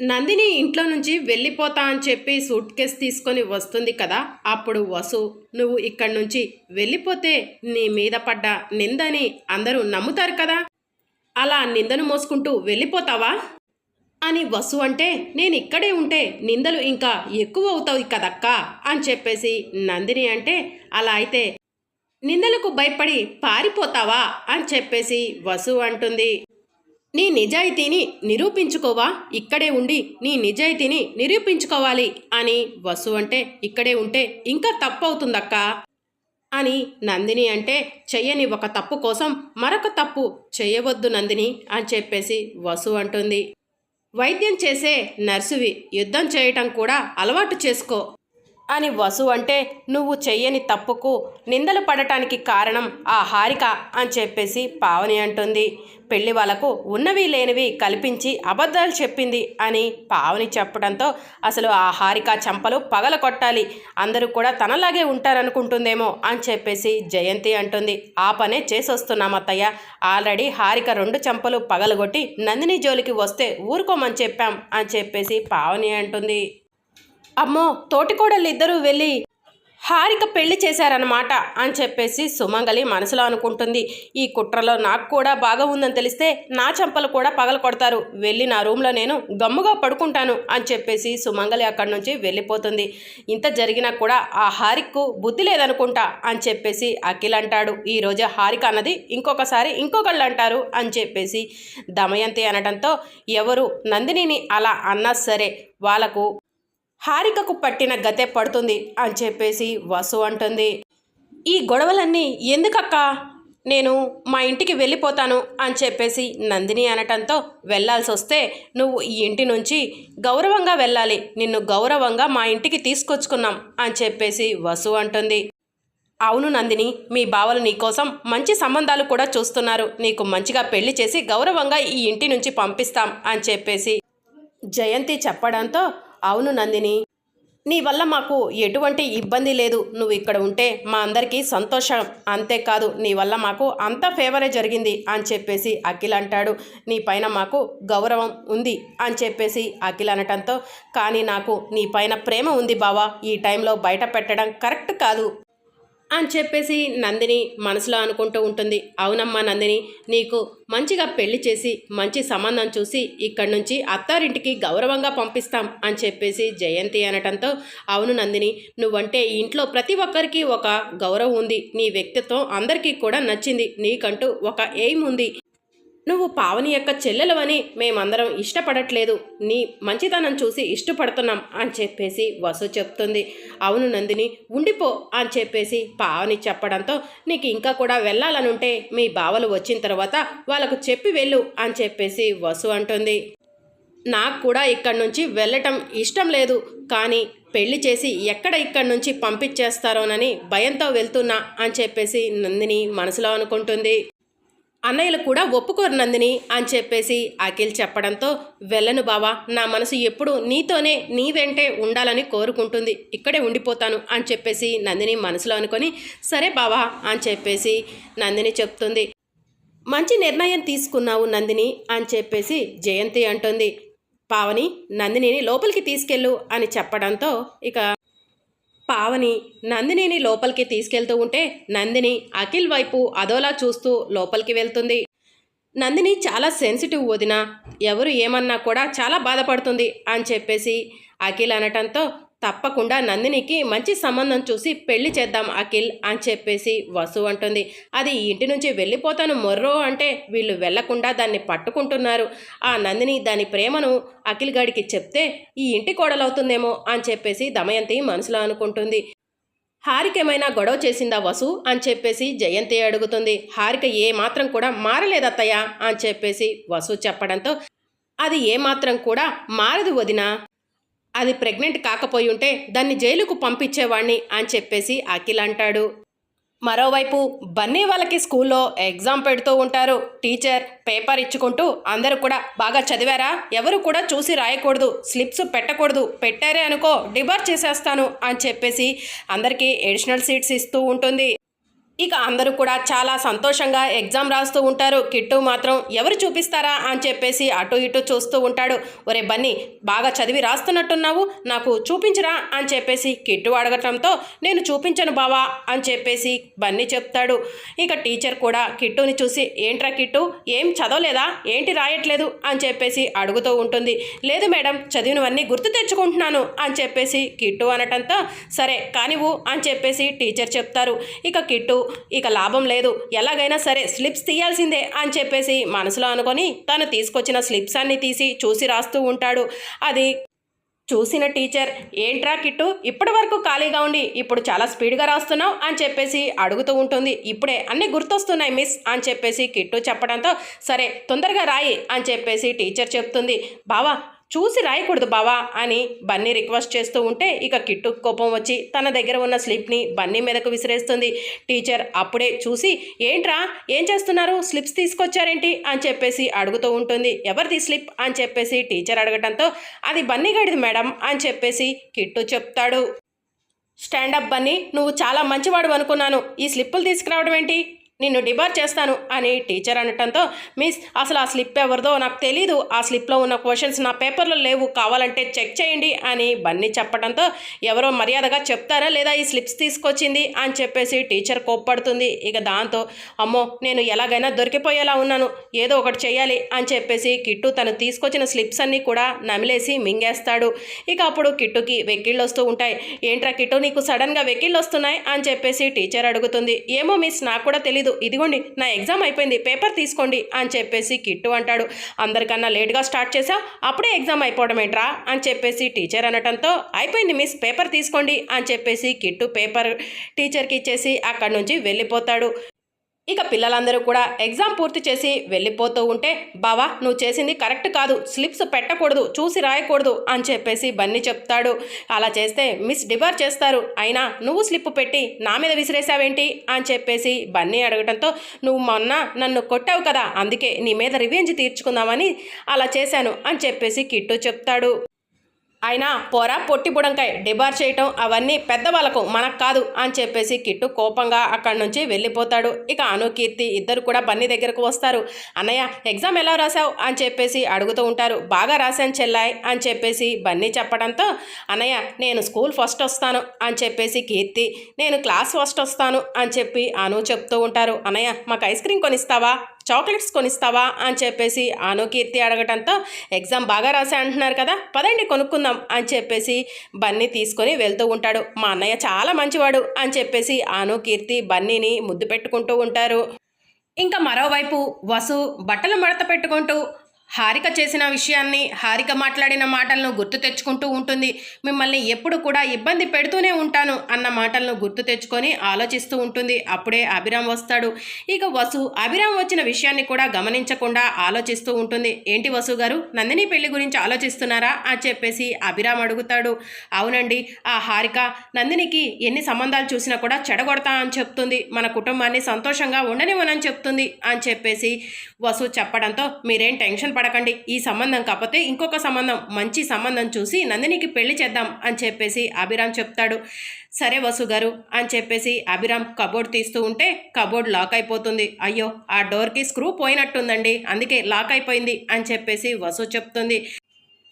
నందిని ఇంట్లో నుంచి వెళ్ళిపోతా అని చెప్పి సూట్ కేస్ తీసుకొని వస్తుంది కదా అప్పుడు వసు నువ్వు ఇక్కడి నుంచి వెళ్ళిపోతే నీ మీద పడ్డ నిందని అందరూ నమ్ముతారు కదా? అలా నిందను మోసుకుంటూ వెళ్ళిపోతావా? అని వసు అంటే నేను ఇక్కడే ఉంటే నిందలు ఇంకా ఎక్కువ అవుతాయి కదక్కా? అని చెప్పేసి నందిని అంటే అలా అయితే నిందలకు భయపడి పారిపోతావా? అని చెప్పేసి వసు అంటుంది. నీ నిజాయితీని నిరూపించుకోవా? ఇక్కడే ఉండి నీ నిజాయితీని నిరూపించుకోవాలి అని వసు అంటే ఇక్కడే ఉంటే ఇంకా తప్పు అవుతుందక్క అని నందిని అంటే చెయ్యని ఒక తప్పు కోసం మరొక తప్పు చేయవద్దు నందిని అని చెప్పేసి వసు అంటుంది. వైద్యం చేసే నర్సువి యుద్ధం చేయటం కూడా అలవాటు చేసుకో. అని వసు అంటే నువ్వు చెయ్యని తప్పుకు నిందలు పడటానికి కారణం ఆ హారిక అని చెప్పేసి పావని అంటుంది. పెళ్ళి వాళ్ళకు ఉన్నవి లేనివి కల్పించి అబద్ధాలు చెప్పింది అని పావని చెప్పడంతో అసలు ఆ హారిక చంపలు పగల కొట్టాలి. అందరూ కూడా తనలాగే ఉంటారనుకుంటుందేమో అని చెప్పేసి జయంతి అంటుంది. ఆ పనే చేసొస్తున్నాం అత్తయ్య ఆల్రెడీ హారిక రెండు చంపలు పగలగొట్టి నందిని జోలికి వస్తే ఊరుకోమని చెప్పాం అని చెప్పేసి పావని అంటుంది. అమ్మో తోటికోడళ్ళు ఇద్దరూ వెళ్ళి హారిక పెళ్ళి చేశారన్నమాట అని చెప్పేసి సుమంగలి మనసులో అనుకుంటుంది. ఈ కుట్రలో నాకు కూడా బాగా ఉందని తెలిస్తే నా చెంపలు కూడా పగల కొడతారు. వెళ్ళి నా రూమ్లో నేను గమ్ముగా పడుకుంటాను అని చెప్పేసి సుమంగలి అక్కడి నుంచి వెళ్ళిపోతుంది. ఇంత జరిగినా కూడా ఆ హారిక్కు బుద్ధి లేదనుకుంటా అని చెప్పేసి అఖిల్ అంటాడు. ఈరోజు హారిక అన్నది ఇంకొకసారి ఇంకొకళ్ళు అంటారు అని చెప్పేసి దమయంతి అనడంతో ఎవరు నందినిని అలా అన్నా సరే వాళ్ళకు హారికకు పట్టిన గతే పడుతుంది అని చెప్పేసి వసు అంటుంది. ఈ గొడవలన్నీ ఎందుకక్క? నేను మా ఇంటికి వెళ్ళిపోతాను అని చెప్పేసి నందిని అనటంతో వెళ్ళాల్సి వస్తే నువ్వు ఈ ఇంటి నుంచి గౌరవంగా వెళ్ళాలి. నిన్ను గౌరవంగా మా ఇంటికి తీసుకొచ్చుకున్నాం అని చెప్పేసి వసు అంటుంది. అవును నందిని మీ బావలు నీకోసం మంచి సంబంధాలు కూడా చూస్తున్నారు. నీకు మంచిగా పెళ్ళి చేసి గౌరవంగా ఈ ఇంటి నుంచి పంపిస్తాం అని చెప్పేసి జయంతి చెప్పడంతో అవును నందిని. నీ వల్ల మాకు ఎటువంటి ఇబ్బంది లేదు. నువ్వు ఇక్కడ ఉంటే మా అందరికీ సంతోషం. అంతేకాదు నీ వల్ల మాకు అంత ఫేవరే జరిగింది అని చెప్పేసి అఖిల్ అంటాడు. నీ పైన మాకు గౌరవం ఉంది అని చెప్పేసి అఖిల్ అనటంతో కానీ నాకు నీ పైన ప్రేమ ఉంది బావా. ఈ టైంలో బయట పెట్టడం కరెక్ట్ కాదు. అని చెప్పేసి నందిని మనసులో అనుకుంటూ ఉంటుంది. అవునమ్మా నందిని నీకు మంచిగా పెళ్ళి చేసి మంచి సంబంధం చూసి ఇక్కడి నుంచి అత్తారింటికి గౌరవంగా పంపిస్తాం అని చెప్పేసి జయంతి అనటంతో అవును నందిని నువ్వంటే ఇంట్లో ప్రతి ఒక్కరికి ఒక గౌరవం ఉంది. నీ వ్యక్తిత్వం అందరికీ కూడా నచ్చింది. నీకంటూ ఒక ఎయిమ్ ఉంది. నువ్వు పావని యొక్క చెల్లెలవని మేమందరం ఇష్టపడట్లేదు. నీ మంచితనం చూసి ఇష్టపడుతున్నాం అని చెప్పేసి వసు చెప్తుంది. అవును నందిని ఉండిపో అని చెప్పేసి పావని చెప్పడంతో నీకు ఇంకా కూడా వెళ్ళాలనుంటే మీ బావలు వచ్చిన తర్వాత వాళ్ళకు చెప్పి వెళ్ళు అని చెప్పేసి వసు అంటుంది. నాకు కూడా ఇక్కడి నుంచి వెళ్ళటం ఇష్టం లేదు. కానీ పెళ్ళి చేసి ఎక్కడ ఇక్కడి నుంచి పంపించేస్తారోనని భయంతో వెళ్తున్నా అని చెప్పేసి నందిని మనసులో అనుకుంటుంది. అన్నయ్యలు కూడా ఒప్పుకోరు నందిని అని చెప్పేసి అఖిల్ చెప్పడంతో వెళ్ళను బావా నా మనసు ఎప్పుడు నీతోనే నీ వెంటే ఉండాలని కోరుకుంటుంది. ఇక్కడే ఉండిపోతాను అని చెప్పేసి నందిని మనసులో అనుకొని సరే బావా అని చెప్పేసి నందిని చెప్తుంది. మంచి నిర్ణయం తీసుకున్నావు నందిని అని చెప్పేసి జయంతి అంటుంది. పావని నందినిని లోపలికి తీసుకెళ్ళు అని చెప్పడంతో ఇక పావని నందినిని లోపలికి తీసుకెళ్తూ ఉంటే నందిని అఖిల్ వైపు అదోలా చూస్తూ లోపలికి వెళ్తుంది. నందిని చాలా సెన్సిటివ్ వదిన ఎవరు ఏమన్నా కూడా చాలా బాధపడుతుంది అని చెప్పేసి అఖిల్ అనటంతో తప్పకుండా నందినికి మంచి సంబంధం చూసి పెళ్ళి చేద్దాం అఖిల్ అని చెప్పేసి వసు అంటుంది. అది ఇంటి నుంచి వెళ్ళిపోతాను మొర్రో అంటే వీళ్ళు వెళ్ళకుండా దాన్ని పట్టుకుంటున్నారు. ఆ నందిని దాని ప్రేమను అఖిల్ గాడికి చెప్తే ఈ ఇంటి కోడలవుతుందేమో అని చెప్పేసి దమయంతి మనసులో అనుకుంటుంది. హారిక ఏమైనా గొడవ చేసిందా వసు అని చెప్పేసి జయంతి అడుగుతుంది. హారిక ఏ మాత్రం కూడా మారలేదత్తయ్య అని చెప్పేసి వసు చెప్పడంతో అది ఏమాత్రం కూడా మారదు వదినా. అది ప్రెగ్నెంట్ కాకపోయి ఉంటే దాన్ని జైలుకు పంపించేవాణ్ణి అని చెప్పేసి అఖిల్ అంటాడు. మరోవైపు బన్నీ వాళ్ళకి స్కూల్లో ఎగ్జామ్ పెడుతూ ఉంటారు. టీచర్ పేపర్ ఇచ్చుకుంటూ అందరూ కూడా బాగా చదివారా? ఎవరు కూడా చూసి రాయకూడదు స్లిప్స్ పెట్టకూడదు పెట్టారే అనుకో డిబార్ చేసేస్తాను అని చెప్పేసి అందరికీ ఎడిషనల్ సీట్స్ ఇస్తూ ఉంటుంది. ఇక అందరూ కూడా చాలా సంతోషంగా ఎగ్జామ్ రాస్తూ ఉంటారు. కిట్టు మాత్రం ఎవరు చూపిస్తారా అని చెప్పేసి అటు ఇటు చూస్తూ ఉంటాడు. ఒరే బన్నీ బాగా చదివి రాస్తున్నట్టున్నావు. నాకు చూపించరా అని చెప్పేసి కిట్టు అడగటంతో నేను చూపించను బావా అని చెప్పేసి బన్నీ చెప్తాడు. ఇక టీచర్ కూడా కిట్టుని చూసి ఏంట్రా కిట్టు ఏం చదవలేదా? ఏంటి రాయట్లేదు? అని చెప్పేసి అడుగుతూ ఉంటుంది. లేదు మేడం చదివినవన్నీ గుర్తు తెచ్చుకుంటున్నాను అని చెప్పేసి కిట్టు అనటంతో సరే కానివ్వు అని చెప్పేసి టీచర్ చెప్తారు. ఇక కిట్టు ఇక లాభం లేదు. ఎలాగైనా సరే స్లిప్స్ తీయాల్సిందే అని చెప్పేసి మనసులో అనుకొని తను తీసుకొచ్చిన స్లిప్స్ అన్ని తీసి చూసి రాస్తూ ఉంటాడు. అది చూసిన టీచర్ ఏంట్రా కిట్టు ఇప్పటి వరకు ఖాళీగా ఉండి ఇప్పుడు చాలా స్పీడ్గా రాస్తున్నావు? అని చెప్పేసి అడుగుతూ ఉంటుంది. ఇప్పుడే అన్నీ గుర్తొస్తున్నాయి మిస్ అని చెప్పేసి కిట్టు చెప్పడంతో సరే తొందరగా రాయి అని చెప్పేసి టీచర్ చెప్తుంది. బావా చూసి రాయకూడదు బావా అని బన్నీ రిక్వెస్ట్ చేస్తూ ఉంటే ఇక కిట్టు కోపం వచ్చి తన దగ్గర ఉన్న స్లిప్ని బన్నీ మీదకు విసిరేస్తుంది. టీచర్ అప్పుడే చూసి ఏంట్రా? ఏం చేస్తున్నారు? స్లిప్స్ తీసుకొచ్చారేంటి? అని చెప్పేసి అడుగుతూ ఉంటుంది. ఎవరిది స్లిప్? అని చెప్పేసి టీచర్ అడగటంతో అది బన్నీ గడిది మేడం అని చెప్పేసి కిట్టు చెప్తాడు. స్టాండప్ బన్నీ నువ్వు చాలా మంచివాడు అనుకున్నాను. ఈ స్లిప్పులు తీసుకురావడం ఏంటి? నిన్ను డిబార్ చేస్తాను అని టీచర్ అనటంతో మిస్ అసలు ఆ స్లిప్ ఎవరిదో నాకు తెలీదు. ఆ స్లిప్లో ఉన్న క్వశ్చన్స్ నా పేపర్లో లేవు. కావాలంటే చెక్ చేయండి అని బన్నీ చెప్పడంతో ఎవరో మర్యాదగా చెప్తారా లేదా ఈ స్లిప్స్ తీసుకొచ్చింది? అని చెప్పేసి టీచర్ కోప్పడుతుంది. ఇక దాంతో అమ్మో నేను ఎలాగైనా దొరికిపోయేలా ఉన్నాను. ఏదో ఒకటి చేయాలి అని చెప్పేసి కిట్టు తను తీసుకొచ్చిన స్లిప్స్ అన్నీ కూడా నమిలేసి మింగేస్తాడు. ఇక అప్పుడు కిట్టుకి వెక్కిళ్ళు వస్తూ ఉంటాయి. ఏంట్రా కిట్టు నీకు సడన్గా వెక్కిళ్ళు వస్తున్నాయి? అని చెప్పేసి టీచర్ అడుగుతుంది. ఏమో మిస్ నాకు కూడా లేదు. ఇదిగోండి నా ఎగ్జామ్ అయిపోయింది పేపర్ తీసుకోండి అని చెప్పేసి కిట్టు అంటాడు. అందరికన్నా లేట్గా స్టార్ట్ చేసా అప్పుడే ఎగ్జామ్ అయిపోవడం ఏంట్రా అని చెప్పేసి టీచర్ అనటంతో అయిపోయింది మిస్ పేపర్ తీసుకోండి అని చెప్పేసి కిట్టు పేపర్ టీచర్కి ఇచ్చేసి అక్కడి నుంచి వెళ్ళిపోతాడు. ఇక పిల్లలందరూ కూడా ఎగ్జామ్ పూర్తి చేసి వెళ్ళిపోతూ ఉంటే బావా నువ్వు చేసింది కరెక్ట్ కాదు స్లిప్స్ పెట్టకూడదు చూసి రాయకూడదు అని చెప్పేసి బన్నీ చెప్తాడు. అలా చేస్తే మిస్ డిబార్ చేస్తారు. అయినా నువ్వు స్లిప్ పెట్టి నా మీద విసిరేసావేంటి అని చెప్పేసి బన్నీ అడగడంతో నువ్వు మొన్న నన్ను కొట్టావు కదా అందుకే నీ మీద రివెంజ్ తీర్చుకుందామని అలా చేశాను అని చెప్పేసి కిట్టు చెప్తాడు. అయినా పోరా పొట్టి బుడంకాయ డిబార్ చేయటం అవన్నీ పెద్దవాళ్ళకు మనకు కాదు అని చెప్పేసి కిట్టు కోపంగా అక్కడి నుంచి వెళ్ళిపోతాడు. ఇక అను కీర్తి ఇద్దరు కూడా బన్నీ దగ్గరకు వస్తారు. అన్నయ్య ఎగ్జామ్ ఎలా రాశావు? అని చెప్పేసి అడుగుతూ ఉంటారు. బాగా రాశాను చెల్లాయ్ అని చెప్పేసి బన్నీ చెప్పడంతో అన్నయ్య నేను స్కూల్ ఫస్ట్ వస్తాను అని చెప్పేసి కీర్తి నేను క్లాస్ ఫస్ట్ వస్తాను అని చెప్పి అను చెప్తూ ఉంటారు. అన్నయ్య మాకు ఐస్ క్రీమ్ కొనిస్తావా? చాక్లెట్స్ కొనిస్తావా అని చెప్పేసి ఆనోకీర్తి అడగటంతో ఎగ్జామ్ బాగా రాసా అంటున్నారు కదా పదండి కొనుక్కుందాం అని చెప్పేసి బన్నీ తీసుకొని వెళ్తూ ఉంటాడు. మా అన్నయ్య చాలా మంచివాడు అని చెప్పేసి ఆనోకీర్తి బన్నీని ముద్దు పెట్టుకుంటూ ఉంటారు. ఇంకా మరోవైపు వసు బట్టలు మడత పెట్టుకుంటూ హారిక చేసిన విషయాన్ని హారిక మాట్లాడిన మాటలను గుర్తు తెచ్చుకుంటూ ఉంటుంది. మిమ్మల్ని ఎప్పుడు కూడా ఇబ్బంది పెడుతూనే ఉంటాను అన్న మాటలను గుర్తు తెచ్చుకొని ఆలోచిస్తూ ఉంటుంది. అప్పుడే అభిరామ్ వస్తాడు. ఇక వసు అభిరామ్ వచ్చిన విషయాన్ని కూడా గమనించకుండా ఆలోచిస్తూ ఉంటుంది. ఏంటి వసు గారు నందిని పెళ్ళి గురించి ఆలోచిస్తున్నారా? అని చెప్పేసి అభిరామ్ అడుగుతాడు. అవునండి ఆ హారిక నందినికి ఎన్ని సంబంధాలు చూసినా కూడా చెడగొడతా అని చెప్తుంది. మన కుటుంబాన్ని సంతోషంగా ఉండనివ్వనని చెప్తుంది అని చెప్పేసి వసు చెప్పడంతో మీరేం టెన్షన్ పడకండి ఈ సంబంధం కాకపోతే ఇంకొక సంబంధం మంచి సంబంధం చూసి నందినికి పెళ్ళి చేద్దాం అని చెప్పేసి అభిరామ్ చెప్తాడు. సరే వసు గారు అని చెప్పేసి అభిరామ్ కబోర్డ్ తీస్తూ ఉంటే కబోర్డ్ లాక్ అయిపోతుంది. అయ్యో ఆ డోర్కి స్క్రూ పోయినట్టుందండి. అందుకే లాక్ అయిపోయింది అని చెప్పేసి వసు చెప్తుంది.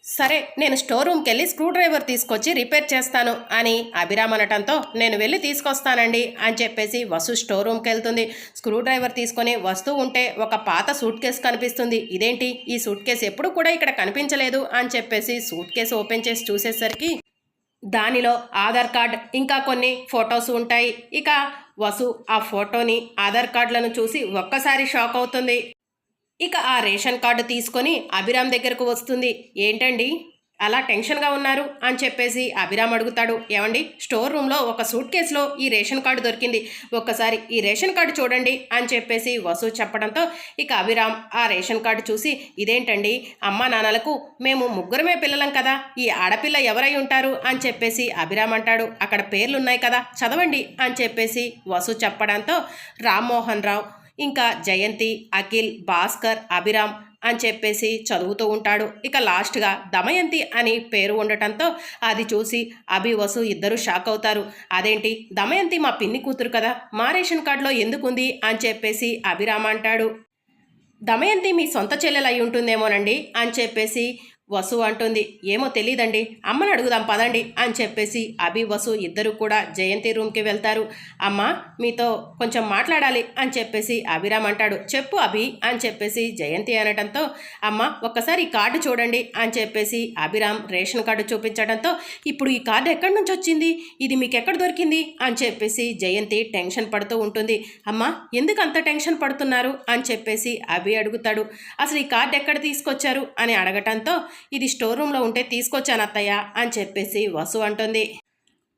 సరే నేను స్టోర్ రూమ్కి వెళ్ళి స్క్రూ డ్రైవర్ తీసుకొచ్చి రిపేర్ చేస్తాను అని అభిరామ్ అనటంతో నేను వెళ్ళి తీసుకొస్తానండి అని చెప్పేసి వసు స్టోర్ రూమ్కి వెళ్తుంది స్క్రూ డ్రైవర్ తీసుకొని వస్తూ ఉంటే ఒక పాత సూట్ కేసు కనిపిస్తుంది. ఇదేంటి? ఈ సూట్ కేసు ఎప్పుడు కూడా ఇక్కడ కనిపించలేదు అని చెప్పేసి సూట్ కేసు ఓపెన్ చేసి చూసేసరికి దానిలో ఆధార్ కార్డ్ ఇంకా కొన్ని ఫొటోస్ ఉంటాయి. ఇక వసు ఆ ఫోటోని ఆధార్ కార్డులను చూసి ఒక్కసారి షాక్ అవుతుంది. ఇక ఆ రేషన్ కార్డు తీసుకొని అభిరామ్ దగ్గరకు వస్తుంది. ఏంటండి? అలా టెన్షన్గా ఉన్నారు అని చెప్పేసి అభిరామ్ అడుగుతాడు. ఏమండి? స్టోర్ రూమ్లో ఒక సూట్ కేసులో ఈ రేషన్ కార్డు దొరికింది. ఒక్కసారి ఈ రేషన్ కార్డు చూడండి అని చెప్పేసి వసు చెప్పడంతో ఇక అభిరామ్ ఆ రేషన్ కార్డు చూసి ఇదేంటండి? అమ్మా నాన్నలకు మేము ముగ్గురమే పిల్లలం కదా. ఈ ఆడపిల్ల ఎవరై ఉంటారు? అని చెప్పేసి అభిరామ్ అంటాడు. అక్కడ పేర్లు ఉన్నాయి కదా చదవండి అని చెప్పేసి వసు చెప్పడంతో రామ్మోహన్ రావు ఇంకా జయంతి అఖిల్ భాస్కర్ అభిరామ్ అని చెప్పేసి చదువుతూ ఉంటాడు. ఇక లాస్ట్గా దమయంతి అని పేరు ఉండటంతో అది చూసి అభి వసు ఇద్దరు షాక్ అవుతారు. అదేంటి? దమయంతి మా పిన్ని కూతురు కదా మా రేషన్ కార్డులో ఎందుకుంది? అని చెప్పేసి అభిరామ్ అంటాడు. దమయంతి మీ సొంత చెల్లెలు అయి ఉంటుందేమోనండి? అని చెప్పేసి వసు అంటుంది. ఏమో తెలియదండి అమ్మని అడుగుదాం పదండి అని చెప్పేసి అభి వసు ఇద్దరు కూడా జయంతి రూమ్కి వెళ్తారు. అమ్మ మీతో కొంచెం మాట్లాడాలి అని చెప్పేసి అభిరామ్ అంటాడు. చెప్పు అభి అని చెప్పేసి జయంతి అనటంతో అమ్మ ఒక్కసారి ఈ కార్డు చూడండి అని చెప్పేసి అభిరామ్ రేషన్ కార్డు చూపించడంతో ఇప్పుడు ఈ కార్డు ఎక్కడి నుంచి వచ్చింది? ఇది మీకు ఎక్కడ దొరికింది? అని చెప్పేసి జయంతి టెన్షన్ పడుతూ ఉంటుంది. అమ్మ ఎందుకు అంత టెన్షన్ పడుతున్నారు? అని చెప్పేసి అభి అడుగుతాడు. అసలు ఈ కార్డు ఎక్కడ తీసుకొచ్చారు? అని అడగటంతో ఇది స్టోర్ రూమ్లో ఉంటే తీసుకొచ్చాను అత్తయ్య అని చెప్పేసి వసు అంటుంది.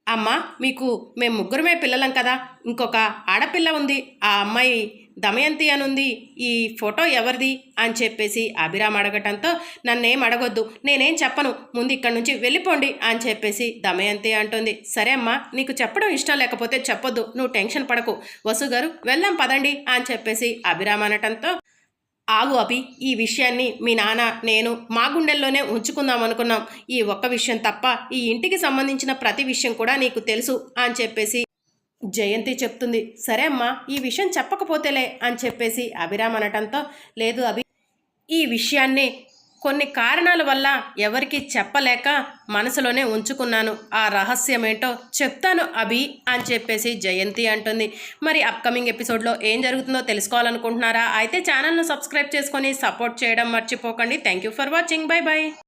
అమ్మ మీకు మేము ముగ్గురమే పిల్లలం కదా. ఇంకొక ఆడపిల్ల ఉంది. ఆ అమ్మాయి దమయంతి అని ఉంది ఈ ఫోటో ఎవరిది? అని చెప్పేసి అభిరామ్ అడగటంతో నన్నేం అడగొద్దు నేనేం చెప్పను. ముందు ఇక్కడి నుంచి వెళ్ళిపోండి అని చెప్పేసి దమయంతి అంటుంది. సరే అమ్మా నీకు చెప్పడం ఇష్టం లేకపోతే చెప్పొద్దు. నువ్వు టెన్షన్ పడకు. వసు గారు వెళ్దాం పదండి అని చెప్పేసి అభిరామ్ అనటంతో ఆగు అభి ఈ విషయాన్ని మీ నాన్న నేను మా గుండెల్లోనే ఉంచుకుందాం అనుకున్నాం. ఈ ఒక్క విషయం తప్ప ఈ ఇంటికి సంబంధించిన ప్రతి విషయం కూడా నీకు తెలుసు అని చెప్పేసి జయంతి చెప్తుంది. సరే అమ్మా ఈ విషయం చెప్పకపోతేలే అని చెప్పేసి అభిరామ్ అనటంతో లేదు అభి ఈ విషయాన్ని కొన్ని కారణాల వల్ల ఎవరికి చెప్పలేక మనసులోనే ఉంచుకున్నాను. ఆ రహస్యం ఏంటో చెప్తాను అభి అని చెప్పేసి జయంతి అంటుంది. మరి అప్కమింగ్ ఎపిసోడ్లో ఏం జరుగుతుందో తెలుసుకోవాలనుకుంటున్నారా? అయితే ఛానల్ను సబ్స్క్రైబ్ చేసుకొని సపోర్ట్ చేయడం మర్చిపోకండి. Thank you for watching bye bye